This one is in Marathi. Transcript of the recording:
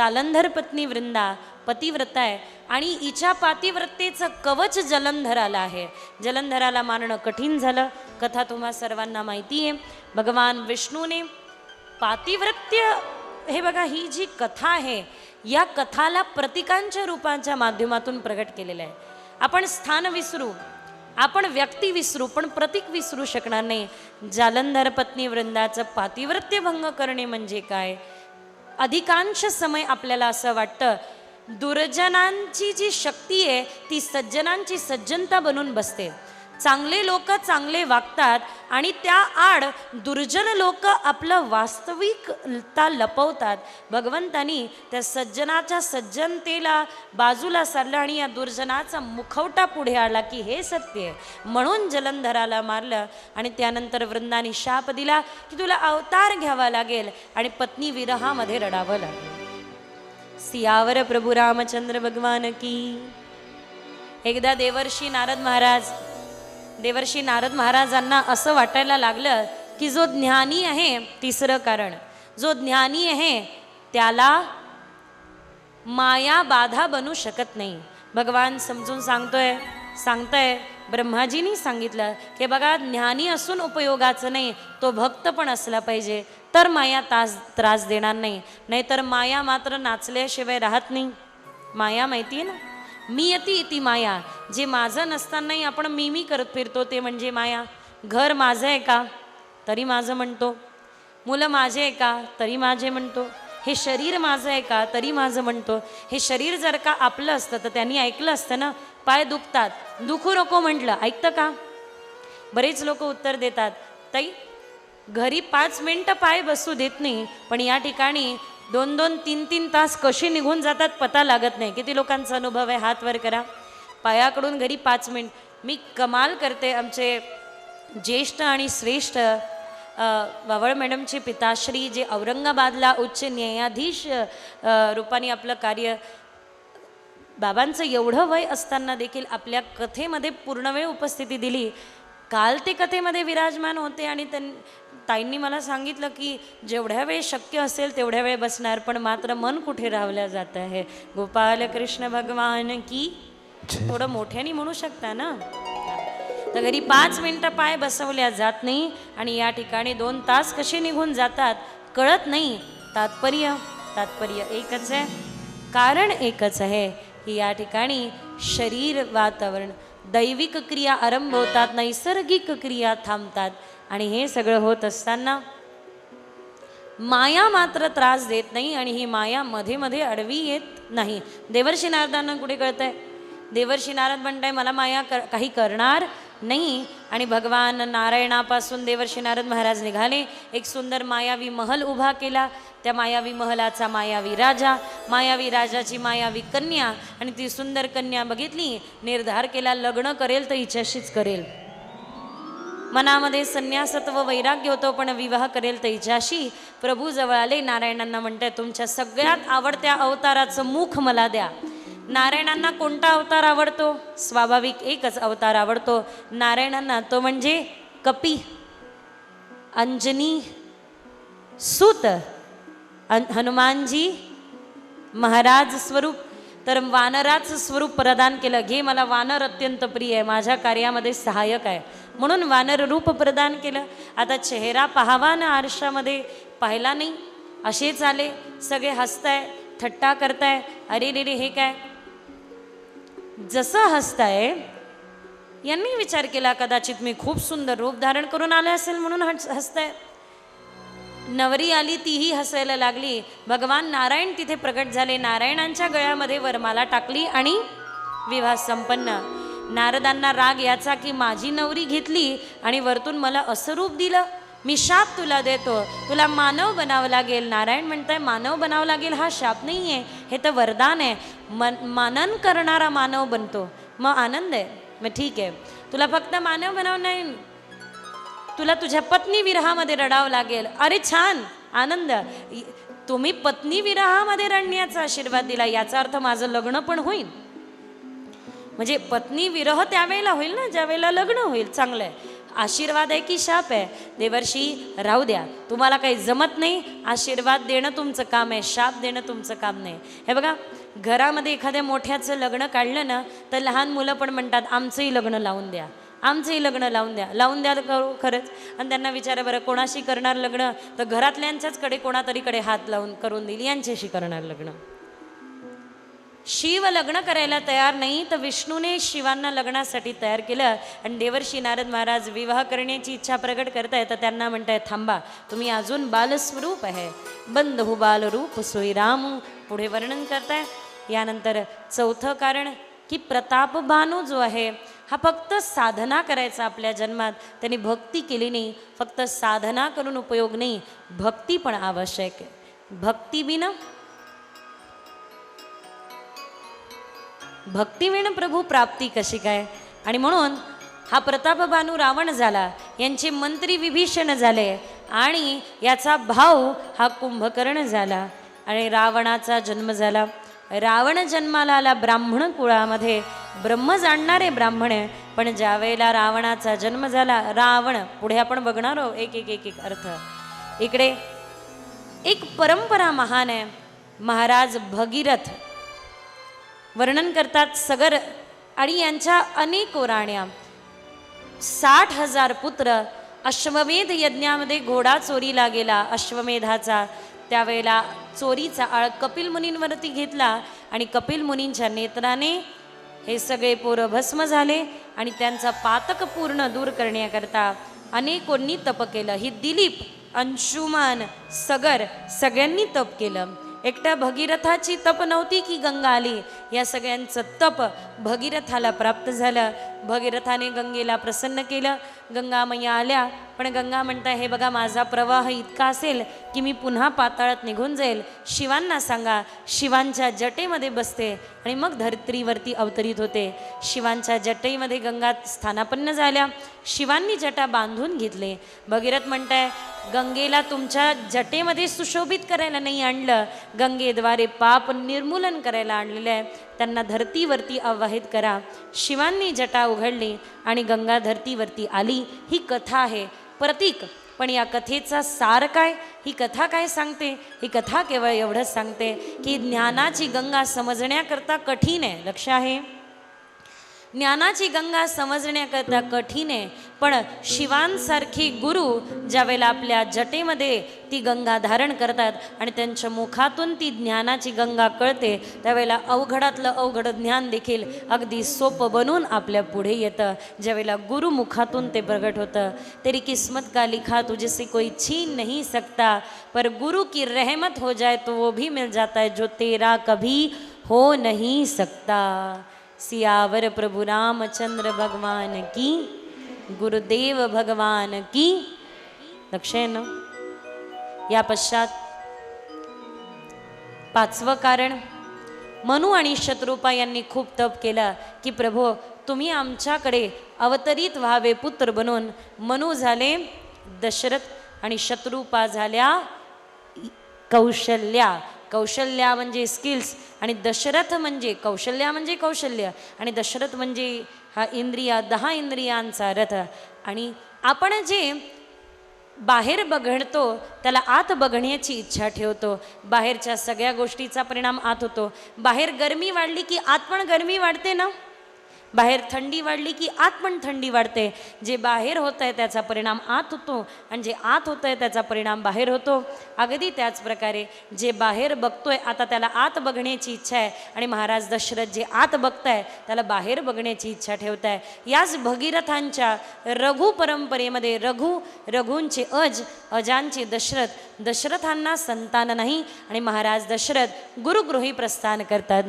जालंधर पत्नी वृंदा पतिव्रता आहे. आणि हिच्या पातिव्रतेचं कवच जलंधराला आहे. जलंधराला मारणं कठीण झालं. कथा तुम्हा सर्वांना माहिती आहे भगवान विष्णूने पातिव्रत्य हे बघा ही जी कथा आहे या कथाला प्रतिकांच्या रूपांच्या माध्यमातून प्रगट केलेलं आहे. आपण स्थान विसरू आपण व्यक्ती विसरू पण प्रतीक विसरू शकणार नाही. जालंधर पत्नी वृंदाचं पातिव्रत्य भंग करणे म्हणजे काय? अधिकांश समय आपल्याला असं वाटतं दुर्जनांची जी शक्ती आहे ती सज्जनांची सज्जनता बनून बसते. चांगले लोक चांगले वागतात आणि त्या आड दुर्जन लोक आपलं वास्तविकता लपवतात. भगवंतानी त्या सज्जनाच्या सज्जनतेला बाजूला सरलं आणि या दुर्जनाचा मुखवटा पुढे आला की हे सत्य आहे. म्हणून जलंधराला मारलं आणि त्यानंतर वृंदानी शाप दिला की तुला अवतार घ्यावा लागेल आणि पत्नी विरहामध्ये रडावं लागेल. सियावर प्रभू रामचंद्र भगवान की. एकदा देवर्षी नारद महाराज देवर्षी नारद महाराजांना असं वाटायला लागलं की जो ज्ञानी आहे तिसरं कारण. जो ज्ञानी आहे त्याला माया बाधा बनू शकत नाही. भगवान समजून सांगतोय सांगताय ब्रह्माजीनी सांगितलं की बघा ज्ञानी असून उपयोगाचं नाही तो भक्त पण असला पाहिजे तर माया तास त्रास देणार नाही. नाहीतर माया मात्र नाचल्याशिवाय राहत नाही. माया माहिती आहे ना? मी यती ती माया. जे माझं नसतानाही आपण मी मी करत फिरतो ते म्हणजे माया. घर माझं आहे का? तरी माझं म्हणतो. मुलं माझे आहे का? तरी माझे म्हणतो. हे शरीर माझं आहे का? तरी माझं म्हणतो. हे शरीर जर का आपलं असतं तर त्यांनी ऐकलं असतं ना? पाय दुखतात. दुखू नको म्हटलं. ऐकतं का? बरेच लोक उत्तर देतात. ताई घरी पाच मिनटं पाय बसू देत नाही पण या ठिकाणी दोन दोन तीन तीन तास कसे निघून जातात पता लागत नाही. किती लोकांचा अनुभव आहे हात वर करा. पायाकडून घरी पाच मिनिट. मी कमाल करते आमचे ज्येष्ठ आणि श्रेष्ठ वावळ मॅडमचे पिताश्री जे औरंगाबादला उच्च न्यायाधीश रूपाने आपलं कार्य. बाबांचं एवढं वय असताना देखील आपल्या कथेमध्ये पूर्णवेळ उपस्थिती दिली. काल ते कथेमध्ये विराजमान होते आणि त्यां ताईंनी मला सांगितलं की जेवढ्या वेळ शक्य असेल तेवढ्या वेळ बसणार पण मात्र मन कुठे राहवलं जात आहे? गोपाल कृष्ण भगवान की थोडं मोठ्याने म्हणू शकता ना? तर घरी पाच मिनटं पाय बसवल्या जात नाही आणि या ठिकाणी दोन तास कसे निघून जातात कळत नाही. तात्पर्य तात्पर्य एकच आहे. कारण एकच आहे की या ठिकाणी शरीर वातावरण दैविक क्रिया आरंभ होतात नैसर्गिक क्रिया थांबतात. आणि हे सगळं होत असताना माया मात्र त्रास देत नाही आणि ही माया मध्ये मध्ये अडवी येत नाही. देवर्षी नारदांना कुठे कळतंय? देवर्षी नारद म्हणताय मला माया कर काही करणार नाही आणि भगवान नारायणापासून देवर्षी नारद महाराज निघाले. एक सुंदर मायावी महल उभा केला. त्या मायावी महलाचा मायावी राजा मायावी राजाची मायावी कन्या आणि ती सुंदर कन्या बघितली निर्धार केला लग्न करेल तर हिच्याशीच करेल. मनामध्ये संन्यासत्व वैराग्य होतो पण विवाह करेल तर हिच्याशी. प्रभू जवळ आले नारायणांना म्हणतात तुमच्या सगळ्यात आवडत्या अवताराचं मुख मला द्या. नारायणांना कोणता अवतार आवडतो? स्वाभाविक एकच अवतार आवडतो. नारायणांना तो म्हणजे कपी अंजनी सूत अन- हनुमानजी महाराज स्वरूप. तर वानराचं स्वरूप प्रदान केलं. घे मला वानर अत्यंत प्रिय आहे. माझ्या कार्यामध्ये सहाय्यक आहे. म्हणून वानर रूप प्रदान केलं. आता चेहरा पाहावा ना आरशामध्ये? पाहिला नाही. असेच आले सगळे हसताय थट्टा करताय. अरे रे रे हे काय? जसं हसताय यांनी विचार केला कदाचित मी खूप सुंदर रूप धारण करून आले असेल म्हणून हस हसताय. नवरी आली तीही हसायला लागली. भगवान नारायण तिथे प्रकट झाले. नारायणांच्या गळ्यामध्ये वरमाला टाकली आणि विवाह संपन्न. नारदांना राग याचा की माझी नवरी घेतली आणि वरतून मला असं रूप दिलं? मी शाप तुला देतो. तुला मानव बनावं लागेल. नारायण म्हणताय मानव बनावं लागेल हा शाप नाही आहे हे तर वरदान आहे. मन मानन करणारा मानव बनतो. मग आनंद आहे. मग ठीक आहे. तुला फक्त मानव बनावं नाही. तुला तुझ्या पत्नी विरहामध्ये रडावं लागेल. अरे छान! आनंद. तुम्ही पत्नी विरहामध्ये रडण्याचा आशीर्वाद दिला. याचा अर्थ माझं लग्न पण होईल. म्हणजे पत्नी विरह त्यावेळेला होईल ना? ज्यावेळेला लग्न होईल. चांगलं आहे. आशीर्वाद आहे की शाप आहे? देवर्षी राहू द्या. तुम्हाला काही जमत नाही आशीर्वाद देणं तुमचं काम आहे शाप देणं तुमचं काम नाही. हे बघा घरामध्ये एखाद्या मोठ्याचं लग्न काढलं ना तर लहान मुलं पण म्हणतात आमचंही लग्न लावून द्या. आमचंही लग्न लावून द्या. लावून द्या करू खरंच. आणि त्यांना विचारा बरं कोणाशी करणार लग्न? तर घरातल्यांच्याचकडे कोणातरीकडे हात लावून करून देईल यांच्याशी करणार लग्न. शिव लग्न करायला तयार नाही तर विष्णूने शिवांना लग्नासाठी तयार केलं. आणि देवर्षी नारद महाराज विवाह करण्याची इच्छा प्रकट करताय तर त्यांना म्हणताय थांबा तुम्ही अजून बालस्वरूप आहे. बंद हो बालरूप सोयी राम पुढे वर्णन करताय. यानंतर चौथं कारण की प्रताप भानू जो आहे हा फक्त साधना करायचा आपल्या जन्मात. त्यांनी भक्ती केली नाही फक्त साधना करून उपयोग नाही भक्ती पण आवश्यक आहे. भक्ती भक्तिवीण प्रभू प्राप्ती कशी काय? आणि म्हणून हा प्रतापभानू रावण झाला यांचे मंत्री विभीषण झाले आणि याचा भाऊ हा कुंभकर्ण झाला आणि रावणाचा जन्म झाला. रावण जन्माला आला ब्राह्मण कुळामध्ये ब्रह्म जाणणारे ब्राह्मण आहे पण ज्यावेळेला रावणाचा जन्म झाला रावण पुढे आपण बघणार आहोत एक एक एक एक अर्थ. इकडे एक परंपरा महान आहे महाराज भगीरथ. वर्णन करतात सगर आणि यांच्या अनेक ओराण्या. साठ हजार पुत्र अश्वमेध यज्ञामध्ये घोडा चोरीला गेला. अश्वमेधाचा त्यावेळेला चोरीचा आळ कपिल मुनींवरती घेतला आणि कपिल मुनींच्या नेत्राने हे सगळे पोरं भस्म झाले आणि त्यांचा पातक पूर्ण दूर करण्याकरता अनेकोंनी तप केलं. ही दिलीप अंशुमान सगर सगळ्यांनी तप केलं. एकट्या भगीरथाची तप नव्हती की गंगा आली. या सगळ्यांचं तप भगीरथाला प्राप्त झालं. भगीरथाने गंगेला प्रसन्न केलं. गंगा मैया आल्या. पण गंगा म्हणताय हे बघा माझा प्रवाह इतका असेल की मी पुन्हा पाताळात निघून जाईल. शिवांना सांगा शिवांच्या जटेमध्ये बसते आणि मग धरत्रीवरती अवतरित होते. शिवांच्या जटेमध्ये गंगा स्थानापन्न झाल्या. शिवांनी जटा बांधून घेतले. भगीरथ म्हणताय गंगेला तुमच्या जटेमध्ये सुशोभित करायला नाही आणलं. गंगेद्वारे पाप निर्मूलन करायला आणलेलं आहे. त्यांना धरतीवरती आवाहित करा. शिवांनी जटा उघडली आणि गंगा धरतीवरती आली. ही कथा आहे. प्रतीक पण या कथेचा सार काय? ही कथा काय सांगते? ही कथा केवळ एवढंच सांगते की ज्ञानाची गंगा समजण्याकरता कठीण आहे. लक्ष आहे. ज्ञानाची गंगा समजण्याकरता कठीण आहे. पण शिवांसारखी गुरु ज्यावेळेला आपल्या जटेमध्ये ती गंगा धारण करतात आणि त्यांच्या मुखातून ती ज्ञानाची गंगा कळते त्यावेळेला अवघडातलं अवघड ज्ञान देखील अगदी सोपं बनून आपल्या पुढे येतं. ज्यावेळेला गुरुमुखातून ते प्रगट होतं तेरी किस्मत का लिखा तुझेसे कोई छीन नहीं सकता पर गुरु की रहमत हो जाए तो वो भी मिल जाता है जो तेरा कभी हो नहीं सकता। सियावर प्रभु रामचंद्र भगवान की गुरुदेव भगवान की लक्ष आहे ना या पश्चात पाचवं कारण मनु आणि शत्रुपा यांनी खूप तप केलं की प्रभो तुम्ही आमच्याकडे अवतरित व्हावे पुत्र बनून. मनु झाले दशरथ आणि शत्रुपा झाल्या कौशल्या. कौशल्या म्हणजे स्किल्स आणि दशरथ म्हणजे कौशल्या म्हणजे कौशल्य आणि दशरथ म्हणजे हा इंद्रिया दहा इंद्रियांचा रथ. आणि आपण जे बाहेर बघणतो त्याला आत बघण्याची इच्छा ठेवतो. बाहेरच्या सगळ्या गोष्टीचा परिणाम आत होतो. बाहेर गरमी वाढली की आत पण गरमी वाढते ना? बाहेर थंडी वाढली की आत पण थंडी वाढते. जे बाहेर होत आहे त्याचा परिणाम आत होतो आणि जे आत होतं आहे त्याचा परिणाम बाहेर होतो. अगदी त्याच प्रकारे जे बाहेर बघतोय आता त्याला आत बघण्याची इच्छा आहे आणि महाराज दशरथ जे आत बघताय त्याला बाहेर बघण्याची इच्छा ठेवताय. याच भगीरथांच्या रघु परंपरेमध्ये रघु रघूंचे अज अजांचे दशरथ दशरथांना संतान नाही आणि महाराज दशरथ गुरुगृही प्रस्थान करतात.